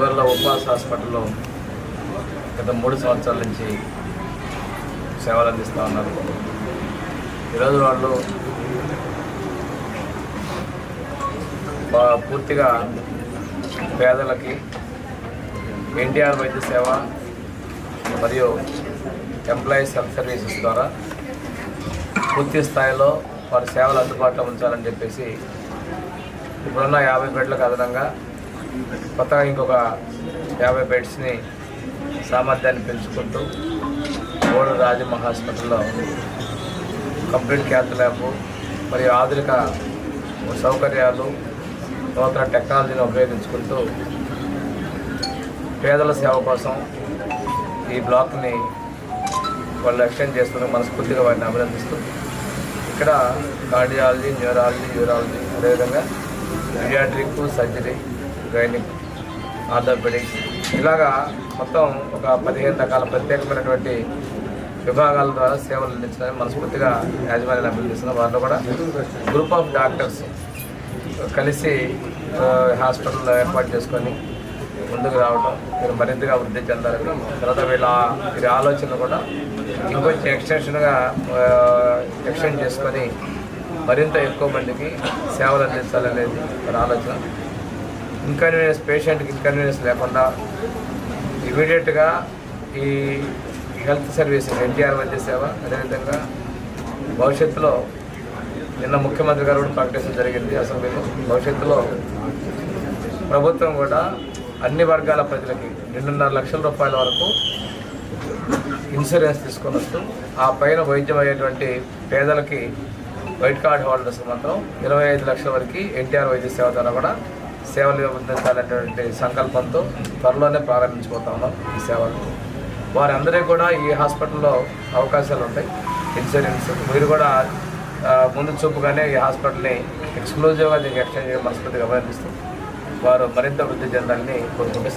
హాస్పిటల్లో గత మూడు సంవత్సరాల నుంచి సేవలు అందిస్తూ ఉన్నారు. ఈరోజు వాళ్ళు పూర్తిగా పేదలకి ఎన్టీఆర్ వైద్య సేవ మరియు ఎంప్లాయీస్ హెల్త్ సర్వీసెస్ ద్వారా పూర్తి స్థాయిలో వారి సేవలు అందుబాటులో ఉంచాలని చెప్పేసి ఇప్పుడున్న యాభై బెడ్లకు అదనంగా కొత్తగా ఇంకొక యాభై బెడ్స్ని సామర్థ్యాన్ని పెంచుకుంటూ ఓడు రాజమ్మ హాస్పిటల్లో కంప్లీట్ క్యాత్ ల్యాబ్ మరియు ఆధునిక సౌకర్యాలు నూతన టెక్నాలజీని ఉపయోగించుకుంటూ పేదల సేవ కోసం ఈ బ్లాక్ని వాళ్ళు ఎక్స్టెండ్ చేస్తున్న మనస్ఫూర్తిగా వారిని అభినందిస్తూ ఇక్కడ కార్డియాలజీ న్యూరాలజీ యూరాలజీ అదేవిధంగా పీడియాట్రిక్ సర్జరీ గైనిక్ ఆర్థోపెడిక్స్ ఇలాగా మొత్తం ఒక పదిహేను రకాల ప్రత్యేకమైనటువంటి విభాగాల ద్వారా సేవలు అందించాలని మనస్ఫూర్తిగా యాజమాన్యాన్ని అభివృద్ధిస్తున్నాం వారిలో కూడా గ్రూప్ ఆఫ్ డాక్టర్స్ కలిసి హాస్పిటల్లో ఏర్పాటు చేసుకొని ముందుకు రావడం మీరు మరింతగా వృద్ధి చెందాలని తర్వాత వీళ్ళ వీరి ఆలోచన కూడా ఇంకొంచెం ఎక్స్టెన్షన్గా ఎక్స్టెండ్ చేసుకొని మరింత ఎక్కువ మందికి సేవలు అందించాలనేది మన ఆలోచన. ఇన్కన్వీనియన్స్ పేషెంట్కి ఇన్కన్వీనియన్స్ లేకుండా ఇమీడియట్గా ఈ హెల్త్ సర్వీస్ ఎన్టీఆర్ వైద్య సేవ అదేవిధంగా భవిష్యత్తులో నిన్న ముఖ్యమంత్రి గారు కూడా ప్రకటించడం జరిగింది. అసెంబ్లీలో భవిష్యత్తులో ప్రభుత్వం కూడా అన్ని వర్గాల ప్రజలకి రెండున్నర లక్షల రూపాయల వరకు ఇన్సూరెన్స్ తీసుకొని వస్తూ ఆ పైన వైద్యం అయ్యేటువంటి పేదలకి వైట్ కార్డ్ హోల్డర్స్ మాత్రం ఇరవై ఐదు లక్షల వరకు ఎన్టీఆర్ వైద్య సేవ ద్వారా కూడా సేవలు అందించాలనేటువంటి సంకల్పంతో త్వరలోనే ప్రారంభించబోతా ఉన్నాం ఈ సేవలు. వారందరికీ కూడా ఈ హాస్పిటల్లో అవకాశాలు ఉంటాయి. ఇన్సూరెన్స్ మీరు కూడా ముందు చూపుగానే ఈ హాస్పిటల్ని ఎక్స్క్లూజివ్గా దీనికి ఎక్స్చేంజ్ చేయడం మనస్ఫూర్తిగా అభినందిస్తూ వారు మరింత వృద్ధి చెందాలని కోరుకుంటే